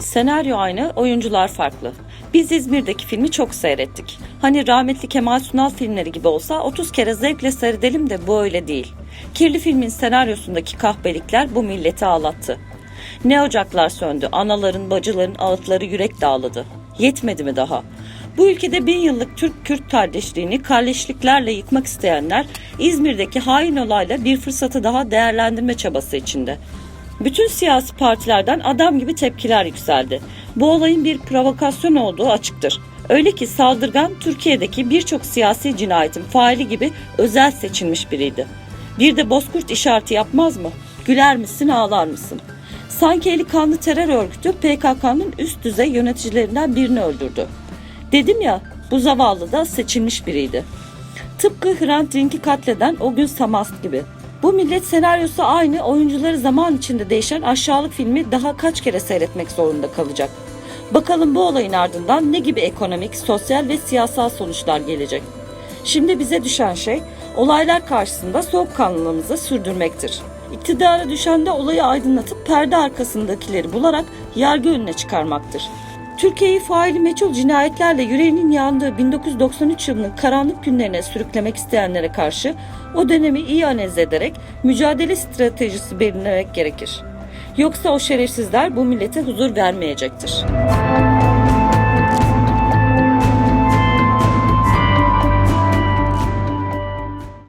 Senaryo aynı, oyuncular farklı. Biz İzmir'deki filmi çok seyrettik. Hani rahmetli Kemal Sunal filmleri gibi olsa 30 kere zevkle seyredelim de bu öyle değil. Kirli filmin senaryosundaki kahpelikler bu milleti ağlattı. Ne ocaklar söndü, anaların, bacıların ağıtları yürek dağladı. Yetmedi mi daha? Bu ülkede bin yıllık Türk-Kürt kardeşliğini kardeşliklerle yıkmak isteyenler İzmir'deki hain olayla bir fırsatı daha değerlendirme çabası içinde. Bütün siyasi partilerden adam gibi tepkiler yükseldi. Bu olayın bir provokasyon olduğu açıktır. Öyle ki saldırgan Türkiye'deki birçok siyasi cinayetin faili gibi özel seçilmiş biriydi. Bir de bozkurt işareti yapmaz mı? Güler misin ağlar mısın? Sanki eli kanlı terör örgütü PKK'nın üst düzey yöneticilerinden birini öldürdü. Dedim ya bu zavallı da seçilmiş biriydi. Tıpkı Hrant Dink'i katleden o gün Samast gibi. Bu millet senaryosu aynı, oyuncuları zaman içinde değişen aşağılık filmi daha kaç kere seyretmek zorunda kalacak. Bakalım bu olayın ardından ne gibi ekonomik, sosyal ve siyasal sonuçlar gelecek. Şimdi bize düşen şey olaylar karşısında soğukkanlılığımızı sürdürmektir. İktidara düşen de olayı aydınlatıp perde arkasındakileri bularak yargı önüne çıkarmaktır. Türkiye'yi faili meçhul cinayetlerle yüreğinin yandığı 1993 yılının karanlık günlerine sürüklemek isteyenlere karşı o dönemi iyi analiz ederek mücadele stratejisi belirlemek gerekir. Yoksa o şerefsizler bu millete huzur vermeyecektir.